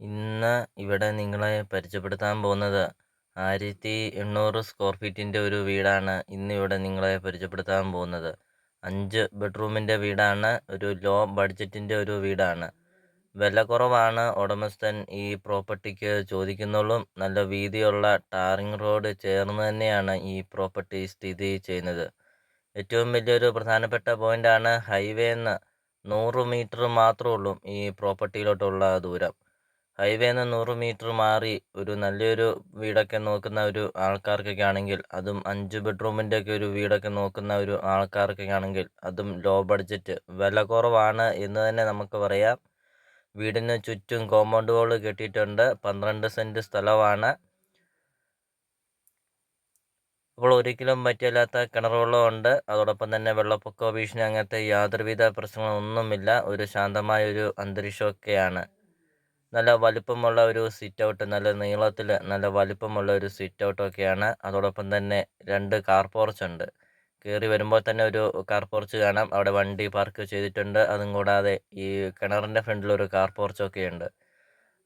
ഇന്ന് ഇവിടെ നിങ്ങളെ പരിചയപ്പെടുത്താൻ പോകുന്നത് ആയിരത്തി എണ്ണൂറ് സ്ക്വയർ ഫീറ്റിന്റെ ഒരു വീടാണ് ഇന്ന് ഇവിടെ നിങ്ങളെ പരിചയപ്പെടുത്താൻ പോകുന്നത്. അഞ്ച് ബെഡ്റൂമിന്റെ വീടാണ് ഒരു ലോ ബഡ്ജറ്റിന്റെ ഒരു വീടാണ്. വില കുറവാണ് ഉടമസ്ഥൻ ഈ പ്രോപ്പർട്ടിക്ക് ചോദിക്കുന്നുള്ളൂ. നല്ല വീതിയുള്ള ടാറിങ് റോഡ് ചേർന്ന് തന്നെയാണ് ഈ പ്രോപ്പർട്ടി സ്ഥിതി ചെയ്യുന്നത്. ഏറ്റവും വലിയൊരു പ്രധാനപ്പെട്ട പോയിന്റാണ് ഹൈവേ എന്ന്. നൂറ് മീറ്റർ മാത്രമേ ഉള്ളൂ ഈ പ്രോപ്പർട്ടിയിലോട്ടുള്ള ദൂരം. ഹൈവേന്ന് നൂറ് മീറ്റർ മാറി ഒരു നല്ലൊരു വീടൊക്കെ നോക്കുന്ന ഒരു ആൾക്കാർക്കൊക്കെ ആണെങ്കിൽ അതും അഞ്ച് ബെഡ്റൂമിന്റെ ഒക്കെ ഒരു വീടൊക്കെ നോക്കുന്ന ഒരു ആൾക്കാർക്കൊക്കെ ആണെങ്കിൽ അതും ലോ ബഡ്ജറ്റ് വില കുറവാണ് എന്ന് തന്നെ നമുക്ക് പറയാം. വീടിന് ചുറ്റും കോമ്പൗണ്ട് വാൾ കെട്ടിയിട്ടുണ്ട്. പന്ത്രണ്ട് സെന്റ് സ്ഥലമാണ്. അപ്പോൾ ഒരിക്കലും പറ്റില്ലാത്ത കിണർ വെള്ളമുണ്ട് അതോടൊപ്പം തന്നെ വെള്ളപ്പൊക്ക ഭീഷണി അങ്ങനത്തെ യാതൊരുവിധ പ്രശ്നങ്ങളൊന്നുമില്ല ഒരു ശാന്തമായ ഒരു അന്തരീക്ഷമൊക്കെയാണ്. നല്ല വലുപ്പമുള്ള ഒരു സിറ്റ് ഔട്ട് നല്ല നീളത്തിൽ നല്ല വലുപ്പമുള്ള ഒരു സിറ്റ് ഔട്ടൊക്കെയാണ് അതോടൊപ്പം തന്നെ രണ്ട് കാർ പോർച്ച് ഉണ്ട്. കയറി വരുമ്പോൾ തന്നെ ഒരു കാർ പോർച്ച് കാണാം. അവിടെ വണ്ടി പാർക്ക് ചെയ്തിട്ടുണ്ട്. അതും കൂടാതെ ഈ കിണറിന്റെ ഫ്രണ്ടിൽ ഒരു കാർ പോർച്ചൊക്കെ ഉണ്ട്.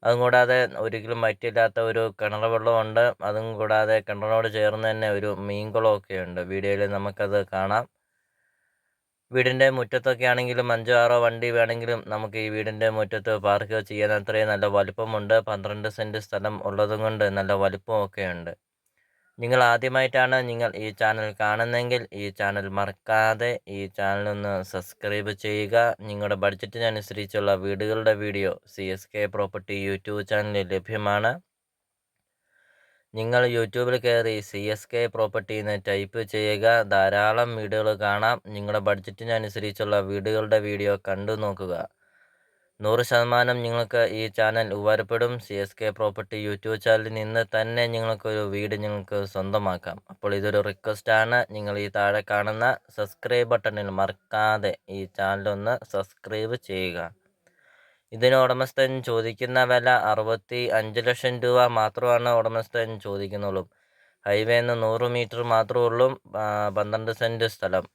അതും കൂടാതെ ഒരിക്കലും മറ്റില്ലാത്ത ഒരു കിണർ വെള്ളമുണ്ട് അതും കൂടാതെ കിണറിനോട് ചേർന്ന് തന്നെ ഒരു മീൻകുളമൊക്കെ ഉണ്ട്. വീഡിയോയിൽ നമുക്കത് കാണാം. വീടിന്റെ മുറ്റത്തൊക്കെ ആണെങ്കിലും അഞ്ചോ ആറോ വണ്ടി വേണമെങ്കിലും നമുക്ക് ഈ വീടിന്റെ മുറ്റത്ത് പാർക്ക് ചെയ്യാൻ അത്രയും നല്ല വലുപ്പമുണ്ട്. പന്ത്രണ്ട് സെന്റ് സ്ഥലം ഉള്ളതുകൊണ്ട് നല്ല വലുപ്പമൊക്കെ ഉണ്ട്. നിങ്ങൾ ആദ്യമായിട്ടാണ് നിങ്ങൾ ഈ ചാനൽ കാണുന്നതെങ്കിൽ ഈ ചാനൽ മറക്കാതെ ഈ ചാനൽ ഒന്ന് സബ്സ്ക്രൈബ് ചെയ്യുക. നിങ്ങളുടെ ബഡ്ജറ്റിനനുസരിച്ചുള്ള വീടുകളുടെ video C S K property YouTube ചാനലിൽ ലഭ്യമാണ്. നിങ്ങൾ യൂട്യൂബിൽ കയറി സി എസ് കെ പ്രോപ്പർട്ടി എന്ന് ടൈപ്പ് ചെയ്യുക. ധാരാളം വീഡിയോകൾ കാണാം. നിങ്ങളുടെ ബഡ്ജറ്റിനനുസരിച്ചുള്ള വീടുകളുടെ വീഡിയോ കണ്ടു നോക്കുക. നൂറ് ശതമാനം നിങ്ങൾക്ക് ഈ ചാനൽ ഉപകാരപ്പെടും. C S K property YouTube ചാനലിൽ നിന്ന് തന്നെ നിങ്ങൾക്കൊരു വീട് നിങ്ങൾക്ക് സ്വന്തമാക്കാം. അപ്പോൾ ഇതൊരു റിക്വസ്റ്റാണ് നിങ്ങൾ ഈ താഴെ കാണുന്ന സബ്സ്ക്രൈബ് ബട്ടണിൽ മറക്കാതെ ഈ ചാനലൊന്ന് സബ്സ്ക്രൈബ് ചെയ്യുക. ഇതിന് ഉടമസ്ഥൻ ചോദിക്കുന്ന വില അറുപത്തി അഞ്ച് ലക്ഷം രൂപ മാത്രമാണ് ഉടമസ്ഥൻ ചോദിക്കുന്നുള്ളൂ. ഹൈവേന്ന് നൂറ് മീറ്റർ മാത്രമേ ഉള്ളൂ പന്ത്രണ്ട് സെന്റ് സ്ഥലം.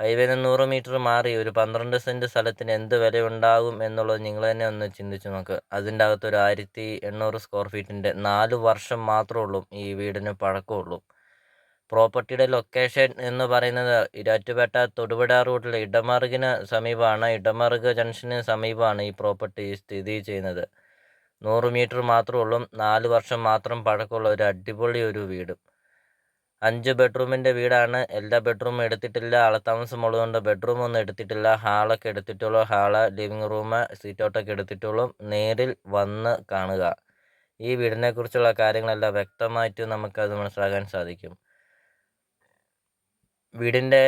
ഹൈവേന്ന് നൂറ് മീറ്റർ മാറി ഒരു പന്ത്രണ്ട് സെന്റ് സ്ഥലത്തിന് എന്ത് വില ഉണ്ടാകും എന്നുള്ളത് നിങ്ങൾ തന്നെ ഒന്ന് ചിന്തിച്ച് നോക്ക്. അതിന്റെ അകത്ത് ഒരു ആയിരത്തി എണ്ണൂറ് സ്ക്വയർ ഫീറ്റിന്റെ നാല് വർഷം മാത്രമേ ഉള്ളൂ ഈ വീടിന് പഴക്കമുള്ളൂ. പ്രോപ്പർട്ടിയുടെ ലൊക്കേഷൻ എന്ന് പറയുന്നത് ഇരാറ്റുപേട്ട തൊടുപുഴ റൂട്ടിൽ ഇടമറുകിന് സമീപമാണ്. ഇടമറുക് ജംഗ്ഷന് സമീപമാണ് ഈ പ്രോപ്പർട്ടി സ്ഥിതി ചെയ്യുന്നത്. നൂറ് മീറ്റർ മാത്രമേ ഉള്ളൂ. നാല് വർഷം മാത്രം പഴക്കമുള്ള ഒരു അടിപൊളി ഒരു വീട്. അഞ്ച് ബെഡ്റൂമിന്റെ വീടാണ്. എല്ലാ ബെഡ്റൂമും എടുത്തിട്ടില്ല. ആളത്താമസം ഉള്ളതുകൊണ്ട് ബെഡ്റൂം ഒന്നും എടുത്തിട്ടില്ല. ഹാളൊക്കെ എടുത്തിട്ടുള്ളൂ. ഹാൾ ലിവിങ് റൂം സീറ്റൗട്ടൊക്കെ എടുത്തിട്ടുള്ളൂ. നേരിൽ വന്ന് കാണുക. ഈ വീടിനെക്കുറിച്ചുള്ള കാര്യങ്ങളെല്ലാം വ്യക്തമായിട്ട് നമുക്കത് മനസ്സിലാക്കാൻ സാധിക്കും. വീടിന്റെ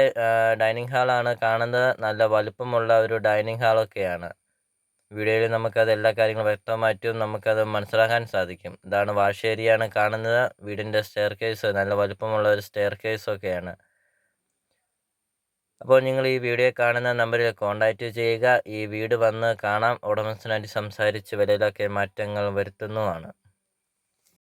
ഡൈനിങ് ഹാളാണ് കാണുന്നത്. നല്ല വലുപ്പമുള്ള ഒരു ഡൈനിങ് ഹാളൊക്കെയാണ് വീഡിയോയിൽ നമുക്കത് എല്ലാ കാര്യങ്ങളും വ്യക്തമായിട്ടും നമുക്കത് മനസ്സിലാക്കാൻ സാധിക്കും. ഇതാണ് വാഷ് ഏരിയയാണ് കാണുന്നത്. വീടിന്റെ സ്റ്റെയർ കേസ് നല്ല വലുപ്പമുള്ള ഒരു സ്റ്റെയർ കേസൊക്കെയാണ് അപ്പോൾ നിങ്ങൾ ഈ വീഡിയോ കാണുന്ന നമ്പറിൽ കോൺടാക്റ്റ് ചെയ്യുക. ഈ വീട് വന്ന് കാണാം. ഉടമസ്ഥനായിട്ട് സംസാരിച്ച് വിലയിലൊക്കെ മാറ്റങ്ങൾ വരുത്തുന്നതുമാണ്